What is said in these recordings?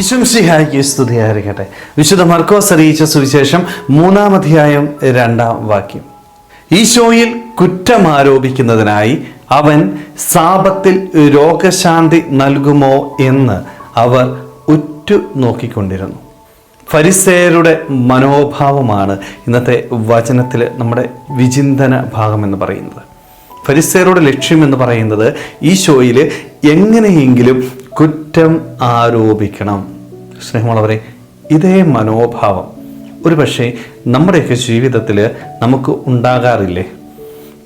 വിശംസിഹായിക്ക് സ്തുതിയായിരിക്കട്ടെ. വിശുദ്ധ മർക്കോസ് അറിയിച്ച സുവിശേഷം മൂന്നാം അധ്യായം രണ്ടാം വാക്യം. ഈശോയിൽ കുറ്റം ആരോപിക്കുന്നതിനായി അവൻ സാപത്തിൽ രോഗശാന്തി നൽകുമോ എന്ന് അവർ ഉറ്റു നോക്കിക്കൊണ്ടിരുന്നു. ഫരിസേരുടെ മനോഭാവമാണ് ഇന്നത്തെ വചനത്തിൽ നമ്മുടെ വിചിന്തന ഭാഗം എന്ന് പറയുന്നത്. ഫരിസേരുടെ ലക്ഷ്യം എന്ന് പറയുന്നത് ഈശോയിൽ എങ്ങനെയെങ്കിലും കുറ്റം ആരോപിക്കണം. സ്നേഹമുള്ളവരെ ഇതേ മനോഭാവം. ഒരു പക്ഷേ നമ്മുടെയൊക്കെ ജീവിതത്തിൽ നമുക്ക് ഉണ്ടാകാറില്ലേ?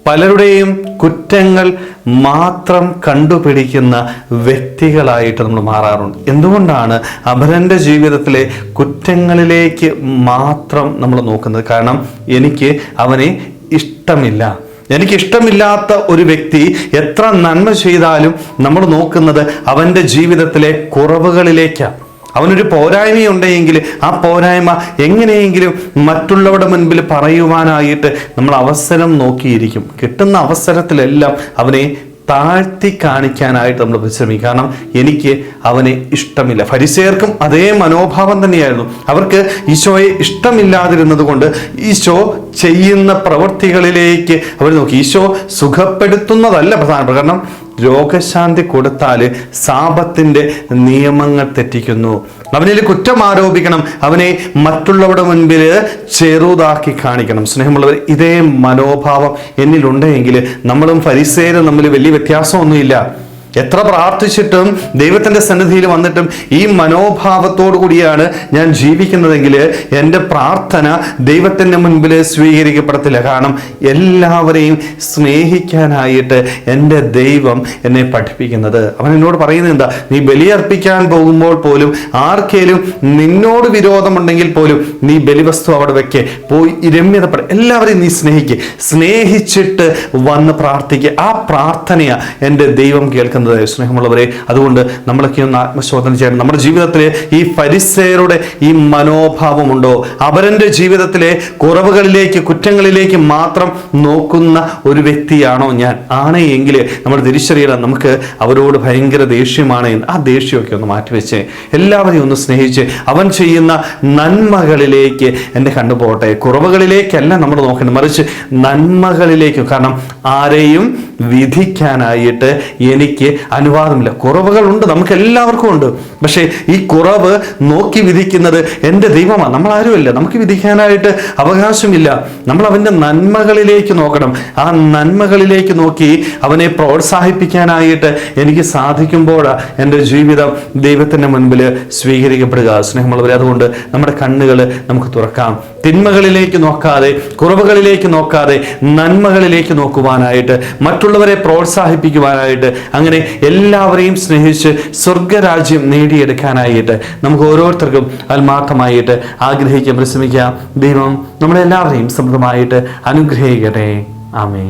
പലരുടെയും കുറ്റങ്ങൾ മാത്രം കണ്ടുപിടിക്കുന്ന വ്യക്തികളായിട്ട് നമ്മൾ മാറാറുണ്ട്. എന്തുകൊണ്ടാണ് അപരന്റെ ജീവിതത്തിലെ കുറ്റങ്ങളിലേക്ക് മാത്രം നമ്മൾ നോക്കുന്നത്? കാരണം എനിക്ക് അവനെ ഇഷ്ടമില്ല. എനിക്ക് ഇഷ്ടമില്ലാത്ത ഒരു വ്യക്തി എത്ര നന്മ ചെയ്താലും നമ്മൾ നോക്കുന്നത് അവന്റെ ജീവിതത്തിലെ കുറവുകളിലേക്കാണ് അവനൊരു പോരായ്മയുണ്ടെങ്കിൽ ആ പോരായ്മ എങ്ങനെയെങ്കിലും മറ്റുള്ളവരുടെ മുൻപിൽ പറയുവാനായിട്ട് നമ്മൾ അവസരം നോക്കിയിരിക്കും. കിട്ടുന്ന അവസരത്തിലെല്ലാം അവനെ താഴ്ത്തി കാണിക്കാനായിട്ട് നമ്മൾ പരിശ്രമിക്കും. കാരണം എനിക്ക് അവനെ ഇഷ്ടമില്ല. ഫരിസേർക്കും അതേ മനോഭാവം തന്നെയായിരുന്നു. അവർക്ക് ഈശോയെ ഇഷ്ടമില്ലാതിരുന്നത് കൊണ്ട് ഈശോ ചെയ്യുന്ന പ്രവൃത്തികളിലേക്ക് അവർ നോക്കി. ഈശോ സുഖപ്പെടുത്തുന്നതല്ല പ്രധാനപ്പെട്ട കാരണം രോഗശാന്തി കൊടുത്താൽ സാപത്തിന്റെ നിയമങ്ങൾ തെറ്റിക്കുന്നു. അവനിൽ കുറ്റം ആരോപിക്കണം. അവനെ മറ്റുള്ളവരുടെ മുൻപിൽ ചെറുതാക്കി കാണിക്കണം. സ്നേഹമുള്ളവർ ഇതേ മനോഭാവം എന്നിലുണ്ടെങ്കിൽ നമ്മളും ഫരിസേരും തമ്മിൽ വലിയ വ്യത്യാസമൊന്നുമില്ല. എത്ര പ്രാർത്ഥിച്ചിട്ടും ദൈവത്തിന്റെ സന്നിധിയിൽ വന്നിട്ടും ഈ മനോഭാവത്തോടു കൂടിയാണ് ഞാൻ ജീവിക്കുന്നതെങ്കിൽ എന്റെ പ്രാർത്ഥന ദൈവത്തിന്റെ മുൻപിൽ സ്വീകരിക്കപ്പെടത്തില്ല. കാരണം എല്ലാവരെയും സ്നേഹിക്കാനായിട്ട് എന്റെ ദൈവം എന്നെ പഠിപ്പിക്കുന്നത്. അവൻ എന്നോട് പറയുന്നത് എന്താ? നീ ബലിയർപ്പിക്കാൻ പോകുമ്പോൾ പോലും ആർക്കേലും നിന്നോട് വിരോധമുണ്ടെങ്കിൽ പോലും നീ ബലിവസ്തു അവിടെ വെക്കെ. പോയി രമ്യതപ്പെട. എല്ലാവരെയും നീ സ്നേഹിക്കുക സ്നേഹിച്ചിട്ട് വന്ന് പ്രാർത്ഥിക്കുക ആ പ്രാർത്ഥനയാണ് എന്റെ ദൈവം കേൾക്കുന്നത്. സ്നേഹമുള്ളവരെ അതുകൊണ്ട് നമ്മളൊക്കെ ഒന്ന് ആത്മശോധന ചെയ്യണം. നമ്മുടെ ജീവിതത്തിലെ ഈ പരിസയരുടെ ഈ മനോഭാവമുണ്ടോ? അവരന്റെ ജീവിതത്തിലെ കുറവുകളിലേക്ക് കുറ്റങ്ങളിലേക്ക് മാത്രം നോക്കുന്ന ഒരു വ്യക്തിയാണോ ഞാൻ? ആണ് എങ്കിൽ നമ്മൾ തിരിച്ചറിയണം. നമുക്ക് അവരോട് ഭയങ്കര ദേഷ്യമാണ് ആ ദേഷ്യമൊക്കെ ഒന്ന് മാറ്റിവെച്ച് എല്ലാവരെയും ഒന്ന് സ്നേഹിച്ച് അവൻ ചെയ്യുന്ന നന്മകളിലേക്ക് എന്റെ കണ്ടുപോകട്ടെ കുറവുകളിലേക്കല്ല നമ്മൾ നോക്കേണ്ടത്. മറിച്ച് നന്മകളിലേക്ക്. കാരണം ആരെയും വിധിക്കാനായിട്ട് എനിക്ക് അനുവാദമില്ല. കുറവുകളുണ്ട് നമുക്ക് എല്ലാവർക്കും ഉണ്ട് പക്ഷേ ഈ കുറവ് നോക്കി വിധിക്കുന്നത് എന്റെ ദൈവമാണ്. നമ്മൾ ആരുമല്ല നമുക്ക് വിധിക്കാനായിട്ട് അവകാശമില്ല. നമ്മൾ അവന്റെ നന്മകളിലേക്ക് നോക്കണം. ആ നന്മകളിലേക്ക് നോക്കി അവനെ പ്രോത്സാഹിപ്പിക്കാനായിട്ട് എനിക്ക് സാധിക്കുമ്പോഴാണ് എന്റെ ജീവിതം ദൈവത്തിന്റെ മുൻപിൽ സ്വീകരിക്കപ്പെടുക. സ്നേഹമുള്ളവരെ അതുകൊണ്ട് നമ്മുടെ കണ്ണുകൾ നമുക്ക് തുറക്കാം. തിന്മകളിലേക്ക് നോക്കാതെ കുറവുകളിലേക്ക് നോക്കാതെ നന്മകളിലേക്ക് നോക്കുവാനായിട്ട് മറ്റുള്ളവരെ പ്രോത്സാഹിപ്പിക്കുവാനായിട്ട് അങ്ങനെ എല്ലാവരെയും സ്നേഹിച്ച് സ്വർഗരാജ്യം നേടിയെടുക്കാനായിട്ട് നമുക്ക് ഓരോരുത്തർക്കും ആത്മാർത്ഥമായിട്ട് ആഗ്രഹിക്കാൻ പരിശ്രമിക്കാം. ദൈവം നമ്മളെല്ലാവരെയും സമൃദ്ധമായിട്ട് അനുഗ്രഹിക്കട്ടെ. ആമേ